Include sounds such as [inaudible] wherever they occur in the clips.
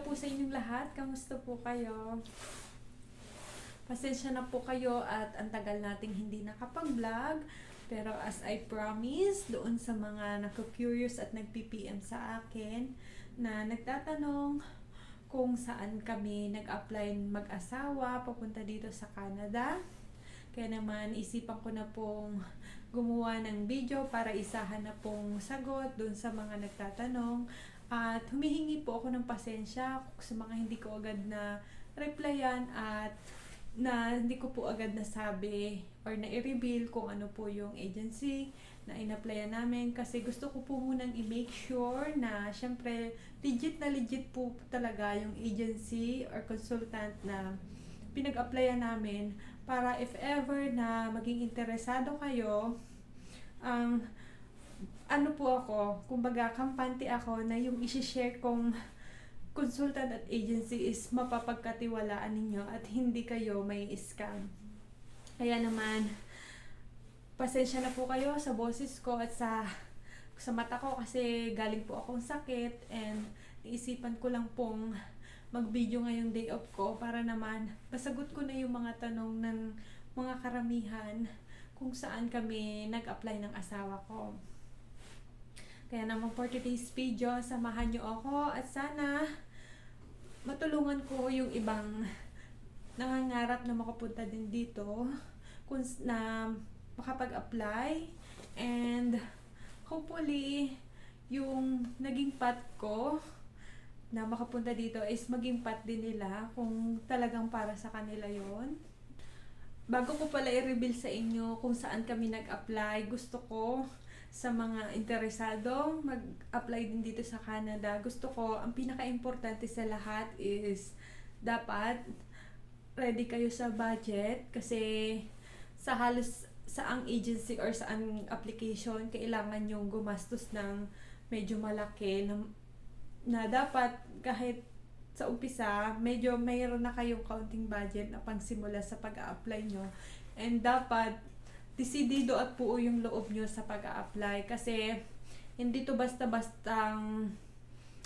Po sa inyong lahat. Kamusta po kayo? Pasensya na po kayo at ang tagal nating hindi nakapag-vlog. Pero as I promised, doon sa mga nako-curious at nag-PPM sa akin na nagtatanong kung saan kami nag-apply mag-asawa papunta dito sa Canada. Kaya naman isipan ko na pong gumawa ng video para isahan na pong sagot doon sa mga nagtatanong. At humihingi po ako ng pasensya sa mga hindi ko agad na replyan at na hindi ko po agad nasabi or na-reveal kung ano po yung agency na in-applyan namin. Kasi gusto ko po munang i-make sure na syempre legit na legit po talaga yung agency or consultant na pinag-applyan namin para if ever na maging interesado kayo ang ano po ako, kumbaga kampante ako na yung isi-share kong [laughs] consultant at agency is mapapagkatiwalaan ninyo at hindi kayo may scam. Kaya naman, pasensya na po kayo sa boses ko at sa sa mata ko kasi galing po akong sakit and naisipan ko lang pong mag-video ngayong day off ko para naman masagot ko na yung mga tanong ng mga karamihan kung saan kami nag-apply ng asawa ko. Kaya naman for today's video, samahan nyo ako at sana matulungan ko yung ibang nangangarap na makapunta din dito kung na makapag-apply and hopefully yung naging path ko na makapunta dito is maging path din nila kung talagang para sa kanila yon bago ko pala i-reveal sa inyo kung saan kami nag-apply, gusto ko sa mga interesado mag-apply din dito sa Canada, gusto ko, ang pinaka-importante sa lahat is dapat ready kayo sa budget kasi sa halos sa ang agency or sa ang application, kailangan yung gumastos ng medyo malaki na, na dapat kahit sa umpisa, medyo mayroon na kayong counting budget na pangsimula sa pag-a-apply nyo. And dapat, desidido at puo yung loob nyo sa pag-a-apply. Kasi, hindi to basta-bastang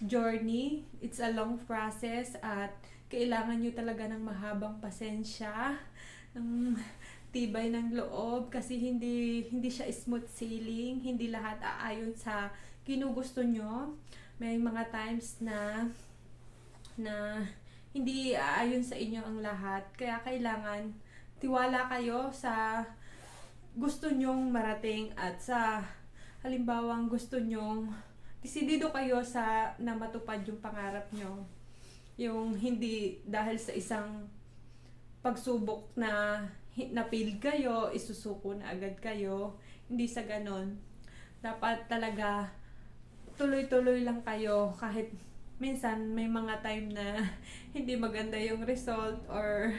journey. It's a long process at kailangan nyo talaga ng mahabang pasensya, ng tibay ng loob kasi hindi hindi siya smooth sailing, hindi lahat aayon sa ginugusto nyo. May mga times na na hindi aayon sa inyo ang lahat. Kaya kailangan tiwala kayo sa gusto nyong marating at sa halimbawang gusto nyong desidido kayo sa na matupad yung pangarap nyo. Yung hindi dahil sa isang pagsubok na na-fail kayo, isusuko na agad kayo. Hindi sa ganon. Dapat talaga tuloy-tuloy lang kayo kahit minsan may mga time na [laughs] hindi maganda yung result or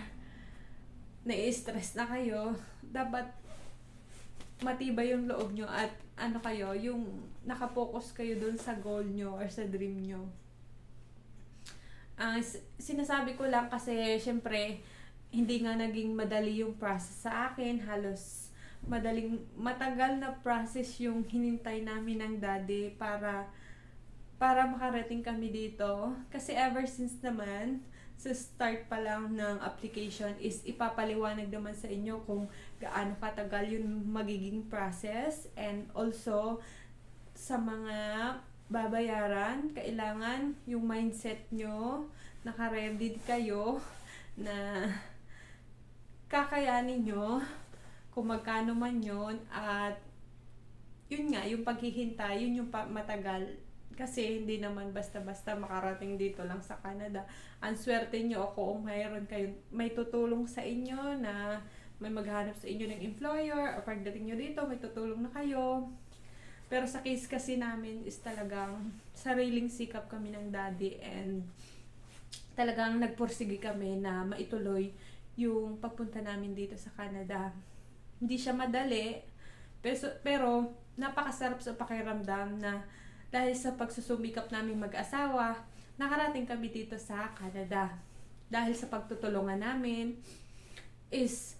nai-stress na kayo, dapat matibay yung loob nyo at ano kayo, yung nakapokus kayo dun sa goal nyo or sa dream nyo. Ang s- sinasabi ko lang kasi syempre hindi nga naging madali yung process sa akin, halos madaling matagal na process yung hinintay namin ng daddy para para makarating kami dito. Kasi ever since naman, sa start pa lang ng application is ipapaliwanag naman sa inyo kung gaano katagal yung magiging process. And also sa mga babayaran, kailangan yung mindset nyo, nakaready kayo [laughs] na kakayanin nyo kung magkano man yun. At yun nga, yung paghihintay, yun yung matagal kasi hindi naman basta-basta makarating dito lang sa Canada. Ang swerte nyo ako kung mayroon kayo, may tutulong sa inyo na may maghanap sa inyo ng employer or pagdating nyo dito, may tutulong na kayo. Pero sa case kasi namin is talagang sariling sikap kami ng daddy and talagang nagpursige kami na maituloy yung pagpunta namin dito sa Canada. Hindi siya madali, pero, pero napakasarap sa pakiramdam na dahil sa pagsusumikap namin mag-asawa, nakarating kami dito sa Canada. Dahil sa pagtutulungan namin, is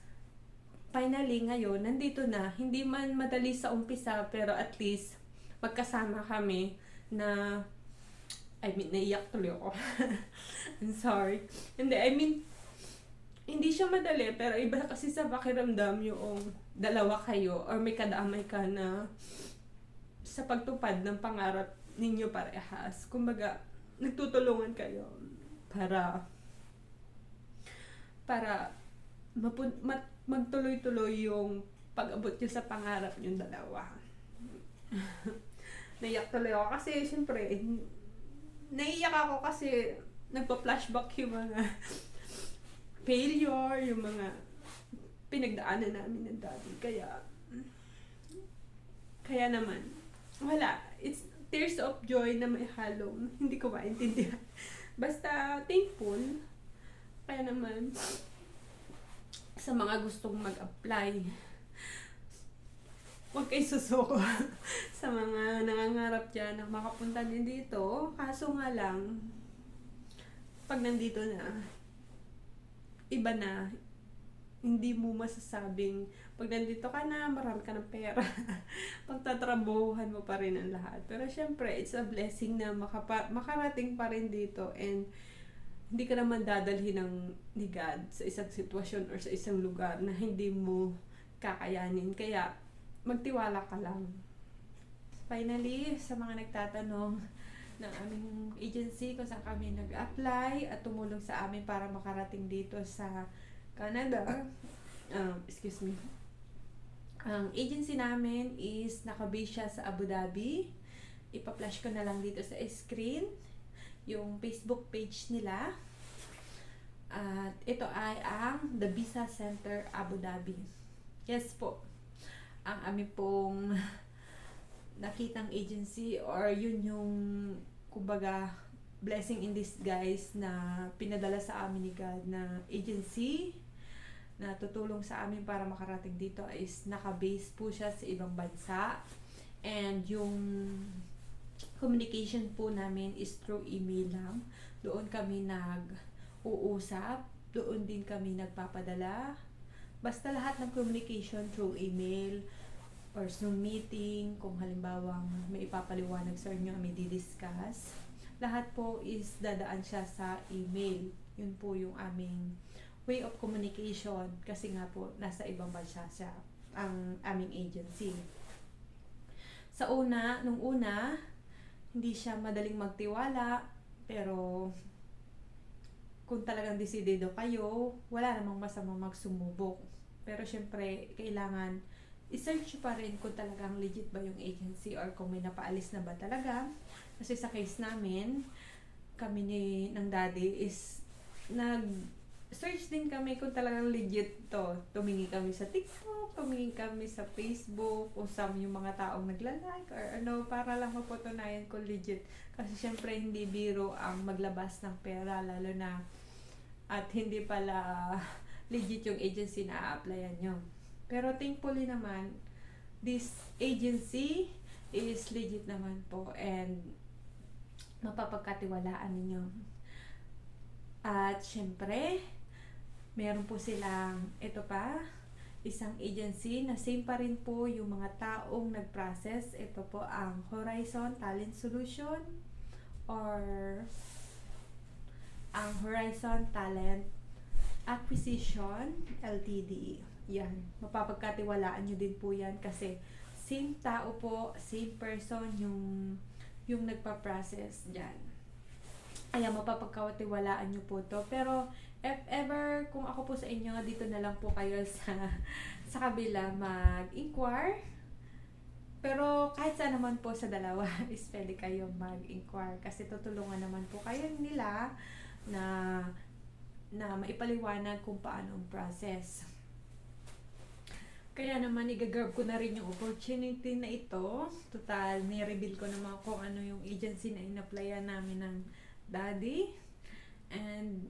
finally ngayon, nandito na. Hindi man madali sa umpisa, pero at least magkasama kami na I mean, naiyak tuloy ako. [laughs] I'm sorry. Hindi, I mean, hindi siya madali, pero iba kasi sa pakiramdam yung dalawa kayo or may kadamay ka na sa pagtupad ng pangarap ninyo parehas. Kumbaga, nagtutulungan kayo para para mapun, mat, magtuloy-tuloy yung pag-abot nyo sa pangarap nyo dalawa. [laughs] Naiyak tuloy ako kasi syempre naiyak ako kasi nagpa-flashback yung mga [laughs] failure, yung mga pinagdaanan namin ng daddy. Kaya, kaya naman, wala. It's tears of joy na may halong hindi ko maintindihan. Basta thankful. Kaya naman, sa mga gustong mag-apply, huwag kayo susuko [laughs] sa mga nangangarap dyan na makapunta din dito. Kaso nga lang, pag nandito na, iba na, hindi mo masasabing pag nandito ka na, marami ka ng pera. [laughs] Pagtatrabuhan mo pa rin ang lahat. Pero syempre, it's a blessing na makapa- makarating pa rin dito and hindi ka naman dadalhin ng ni God sa isang sitwasyon or sa isang lugar na hindi mo kakayanin. Kaya, magtiwala ka lang. Finally, sa mga nagtatanong ng aming agency kung saan kami nag-apply at tumulong sa amin para makarating dito sa Canada. Um, excuse me. Ang agency namin is nakabase siya sa Abu Dhabi. Ipa-flash ko na lang dito sa screen yung Facebook page nila. At ito ay ang The Visa Center Abu Dhabi. Yes po. Ang aming pong [laughs] nakitang agency or yun yung kumbaga blessing in disguise na pinadala sa amin ni God na agency na tutulong sa amin para makarating dito is naka-base po siya sa ibang bansa and yung communication po namin is through email lang. Doon kami nag-uusap, doon din kami nagpapadala. Basta lahat ng communication through email or Zoom meeting, kung halimbawa may ipapaliwanag sa inyo, may didiscuss. Lahat po is dadaan siya sa email. Yun po yung aming way of communication kasi nga po nasa ibang bansa siya ang aming agency. Sa una, nung una, hindi siya madaling magtiwala, pero kung talagang desidido kayo, wala namang masama magsumubok. Pero syempre, kailangan i-search pa rin kung talagang legit ba yung agency or kung may napaalis na ba talaga. Kasi sa case namin, kami ni ng daddy is nag search din kami kung talagang legit to. Tumingin kami sa TikTok, tumingin kami sa Facebook, kung sa yung mga taong nagla-like or ano, para lang mapatunayan kung legit. Kasi syempre hindi biro ang maglabas ng pera, lalo na at hindi pala [laughs] legit yung agency na a-applyan nyo. Pero thankfully naman, this agency is legit naman po and mapapagkatiwalaan ninyo. At syempre, meron po silang, ito pa, isang agency na same pa rin po yung mga taong nag-process. Ito po ang Horizon Talent Solution or ang Horizon Talent Acquisition Ltd. Yan. Mapapagkatiwalaan nyo din po yan kasi same tao po, same person yung yung nagpa-process dyan. Kaya mapapagkatiwalaan nyo po to. Pero if ever, kung ako po sa inyo, dito na lang po kayo [laughs] sa, sa kabila mag-inquire. Pero kahit saan naman po sa dalawa [laughs] is pwede kayo mag-inquire kasi tutulungan naman po kayo nila na na maipaliwanag kung paano ang process. Kaya naman, igagrab ko na rin yung opportunity na ito. Total, ni-reveal ko naman kung ano yung agency na in-applyan namin ng daddy. And,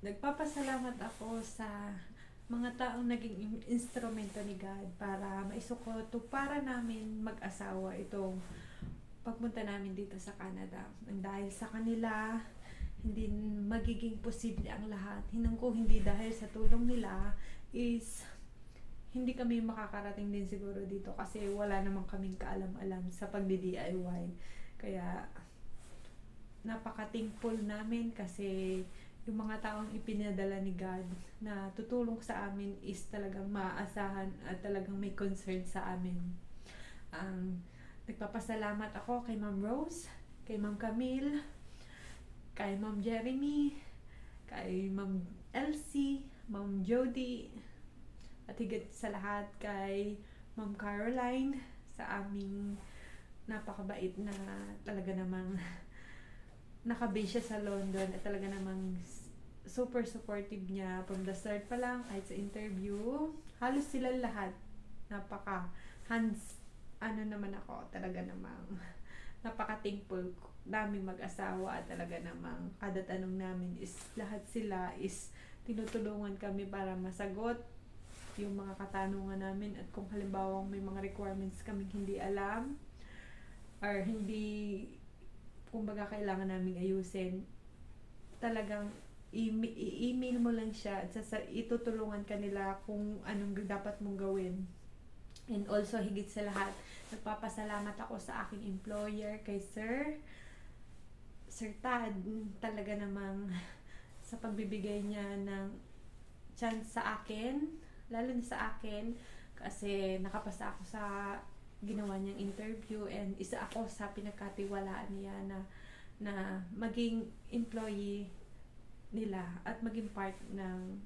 nagpapasalamat ako sa mga taong naging instrumento ni God para maisukoto para namin mag-asawa itong pagpunta namin dito sa Canada. Dahil sa kanila, hindi magiging posible ang lahat. Hinang ko hindi dahil sa tulong nila is hindi kami makakarating din siguro dito kasi wala namang kaming kaalam-alam sa pagdi-DIY. Kaya napaka-thankful namin kasi yung mga taong ipinadala ni God na tutulong sa amin is talagang maaasahan at talagang may concern sa amin. Ang nagpapasalamat ako kay Ma'am Rose, kay Ma'am Camille, kay Ma'am Jeremy, kay Ma'am Elsie, Ma'am Jody, at higit sa lahat kay Ma'am Caroline sa aming napakabait na talaga namang nakabase siya sa London at talaga namang super supportive niya. From the start pa lang kahit sa interview halos sila lahat napaka hands ano naman ako talaga namang [laughs] napaka thankful naming mag-asawa talaga namang kada tanong namin is lahat sila is tinutulungan kami para masagot yung mga katanungan namin at kung halimbawa may mga requirements kami hindi alam or hindi kumbaga kailangan naming ayusin. Talagang i-email mo lang siya at sa itutulungan ka nila kung anong dapat mong gawin. And also higit sa lahat nagpapasalamat ako sa aking employer kay Sir Sir Tad. Talaga namang [laughs] sa pagbibigay niya ng chance sa akin lalo na sa akin kasi nakapasa ako sa ginawa niyang interview and isa ako sa pinagkatiwalaan niya na na maging employee nila at maging part ng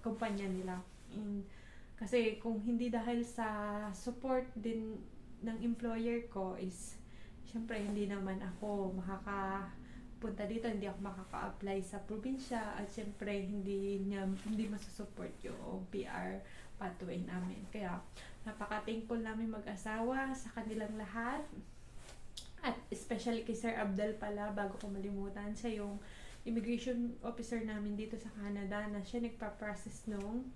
kumpanya nila. In, kasi kung hindi dahil sa support din ng employer ko is syempre hindi naman ako makakapunta dito, hindi ako makaka-apply sa probinsya at syempre hindi niya hindi masusupport yung PR pathway namin. Kaya napaka-thankful namin mag-asawa sa kanilang lahat. At especially kay Sir Abdal pala, bago ko malimutan, siya yung immigration officer namin dito sa Canada na siya nagpa-process nung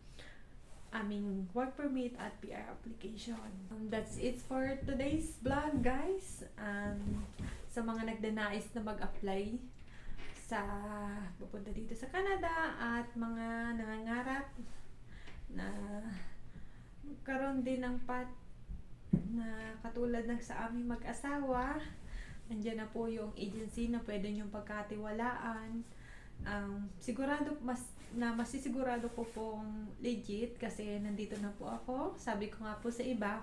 aming work permit at PR application. Um, that's it for today's vlog, guys. Um, sa mga nagdanais na mag-apply sa pupunta dito sa Canada at mga nangangarap na magkaroon din ng pat na katulad ng sa aming mag-asawa nandiyan na po yung agency na pwede niyong pagkatiwalaan. Um, sigurado mas na masisigurado ko pong legit kasi nandito na po ako. Sabi ko nga po sa iba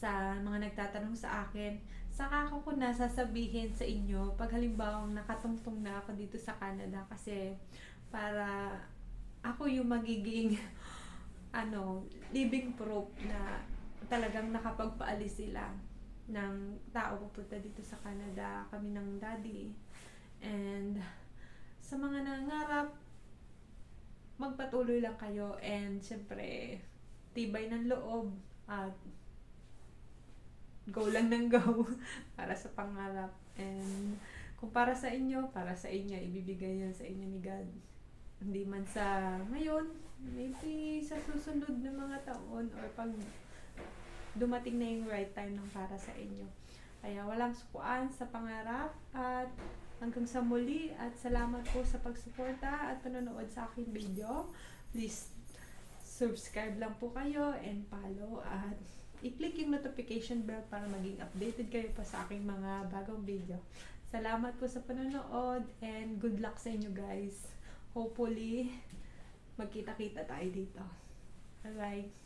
sa mga nagtatanong sa akin saka ko ko na sasabihin sa inyo pag halimbawa nakatungtong na ako dito sa Canada kasi para ako yung magiging ano, living proof na talagang nakapagpaalis sila ng tao pupunta dito sa Canada, kami ng daddy. And sa mga nangarap, magpatuloy lang kayo and syempre, tibay ng loob at go lang ng go [laughs] para sa pangarap. And kung para sa inyo, para sa inyo, ibibigay yan sa inyo ni God. Hindi man sa ngayon, maybe sa susunod na mga taon or pag dumating na yung right time ng para sa inyo. Kaya walang sukuan sa pangarap at hanggang sa muli at salamat po sa pagsuporta at panonood sa aking video. Please subscribe lang po kayo and follow at i-click yung notification bell para maging updated kayo pa sa aking mga bagong video. Salamat po sa panonood and good luck sa inyo guys. Hopefully, magkita-kita tayo dito. Bye-bye.